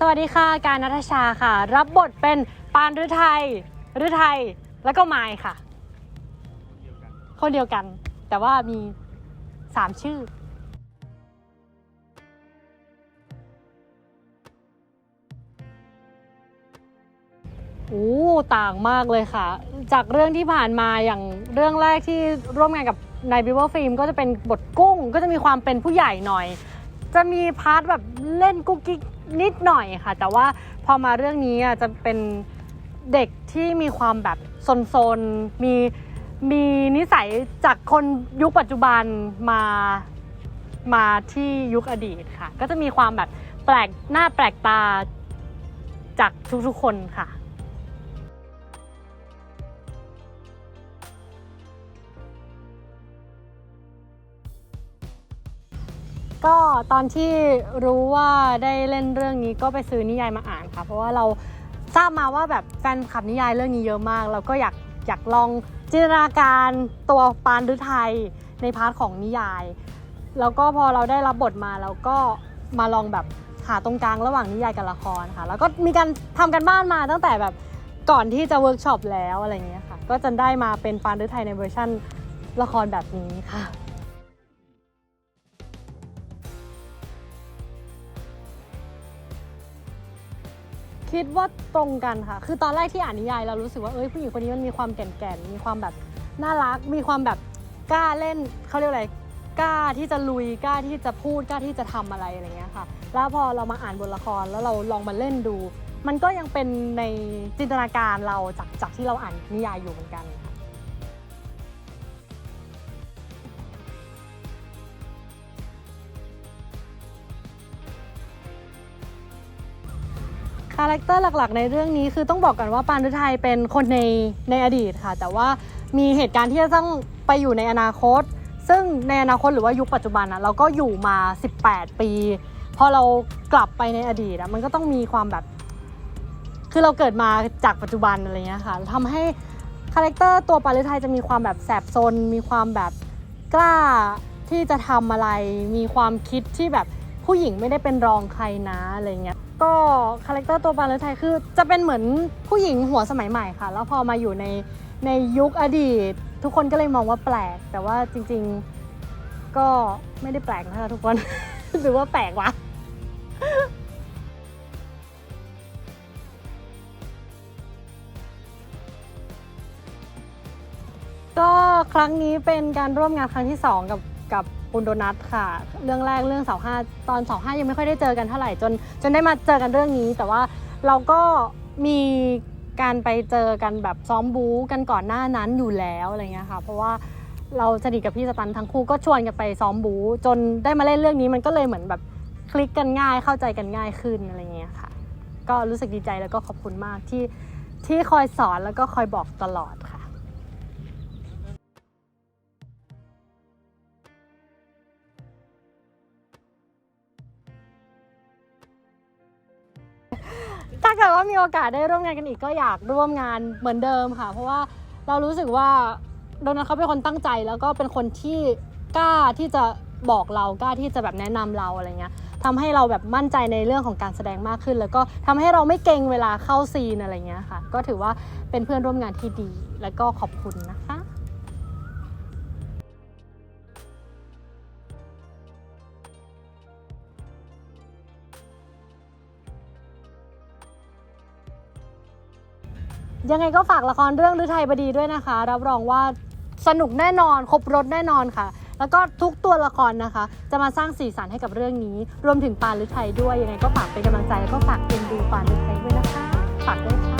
สวัสดีค่ะ การนัทชาค่ะ รับบทเป็นปานฤทัยฤทัยแล้วก็ไมายค่ะ คนเดียวกัน แต่ว่ามีสามชื่อ โอ้ต่างมากเลยค่ะ จากเรื่องที่ผ่านมาอย่างเรื่องแรกที่ร่วมงานกับนายบิวเวอร์ฟิล์มก็จะเป็นบทกุ้งก็จะมีความเป็นผู้ใหญ่หน่อย จะมีพาร์ทแบบเล่นกุ๊กกิ๊กนิดหน่อยค่ะ แต่ว่าพอมาเรื่องนี้อะจะเป็นเด็กที่มีความแบบซนๆมีมีนิสัยจากคนยุคปัจจุบันมามาที่ยุคอดีตค่ะ ก็จะมีความแบบแปลกหน้าแปลกตาจากทุกๆคนค่ะ ก็ตอนที่รู้ว่าได้เล่นเรื่องนี้ก็ไปซื้อนิยายมาอ่านค่ะ เพราะว่าเราทราบมาว่าแบบแฟนคลับนิยายเรื่องนี้เยอะมาก เราก็อยากอยากลองจินตนาการตัวปานฤทัยในพาร์ทของนิยาย แล้วก็พอเราได้รับบทมาเราก็มาลองแบบหาตรงกลางระหว่างนิยายกับละครค่ะ แล้วก็มีการทำกันบ้านมาตั้งแต่แบบก่อนที่จะเวิร์กช็อปแล้วอะไรเงี้ยค่ะ ก็จะได้มาเป็นปานฤทัยในเวอร์ชั่นละครแบบนี้ค่ะ คิดว่าตรงกันค่ะ คือตอนแรกที่อ่านนิยายเรารู้สึกว่าเอ้ยผู้หญิงคนนี้มันมีความแก่นๆ มีความแบบน่ารัก มีความแบบกล้าเล่นเขาเรียกอะไรกล้าที่จะลุยกล้าที่จะพูดกล้าที่จะทำอะไรอะไรเงี้ยค่ะ แล้วพอเรามาอ่านบทละครแล้วเราลองมาเล่นดู มันก็ยังเป็นในจินตนาการเราจากจากที่เราอ่านนิยายอยู่เหมือนกัน คาแรคเตอร์หลักๆ ในเรื่องนี้คือต้องบอกกันว่าปานฤทัยเป็นคนในในอดีตค่ะ แต่ว่ามีเหตุการณ์ที่จะต้องไปอยู่ในอนาคต ซึ่งในอนาคตหรือว่ายุคปัจจุบันนะเราก็อยู่มา 18 ปี พอเรากลับไปในอดีตอะมันก็ต้องมีความแบบ คือเราเกิดมาจากปัจจุบันอะไรเงี้ยค่ะทำให้คาแรคเตอร์ตัวปานฤทัยจะมีความแบบแสบซนมีความแบบกล้าที่จะทำอะไร มีความคิดที่แบบผู้หญิงไม่ได้เป็นรองใครนะอะไรเงี้ย ก็คาแรคเตอร์ตัวปานฤทัยคือ จะเป็นเหมือนผู้หญิงหัวสมัยใหม่ค่ะ แล้วพอมาอยู่ในในยุคอดีต ทุกคนก็เลยมองว่าแปลก แต่ว่าจริงๆก็ไม่ได้แปลกนะคะทุกคน หรือว่าแปลกวะก็ครั้งนี้เป็นการร่วมงานครั้งที่ 2 กับ กับปุณโดนัทค่ะ เรื่องแรกเรื่องเสาห้าตอนเสาห้ายังไม่ค่อยได้เจอกันเท่าไหร่จน จนได้มาเจอกันเรื่องนี้ แต่ว่าเราก็มีการไปเจอกันแบบซ้อมบู๊กันก่อนหน้านั้นอยู่แล้วอะไรเงี้ยค่ะ เพราะว่าเราสนิทกับพี่สตันทั้งคู่ก็ชวนกันไปซ้อมบู๊จนได้มาเล่นเรื่องนี้มันก็เลยเหมือนแบบคลิกกันง่ายเข้าใจกันง่ายขึ้นอะไรเงี้ยค่ะ ก็รู้สึกดีใจแล้วก็ขอบคุณมากที่ที่คอยสอนแล้วก็คอยบอกตลอดค่ะ เกิดว่ามีโอกาสได้ร่วมงานกันอีกก็อยากร่วมงานเหมือนเดิมค่ะ เพราะว่าเรารู้สึกว่าโดนัทเขาเป็นคนตั้งใจแล้วก็เป็นคนที่กล้าที่จะบอกเรากล้าที่จะแบบแนะนำเราอะไรเงี้ยทำให้เราแบบมั่นใจในเรื่องของการแสดงมากขึ้น แล้วก็ทำให้เราไม่เกรงเวลาเข้าซีนอะไรเงี้ยค่ะ ก็ถือว่าเป็นเพื่อนร่วมงานที่ดี แล้วก็ขอบคุณนะคะ ยังไงก็ฝากละครเรื่องฤทัยบดีด้วยนะคะ รับรองว่าสนุกแน่นอนครบรถแน่นอนค่ะ แล้วก็ทุกตัวละครนะคะ จะมาสร้างสีสันให้กับเรื่องนี้ รวมถึงปานฤทัยด้วยยังไงก็ฝากเป็นกำลังใจแล้วก็ฝากเอ็นดูปานฤทัยด้วยนะคะฝากด้วยค่ะ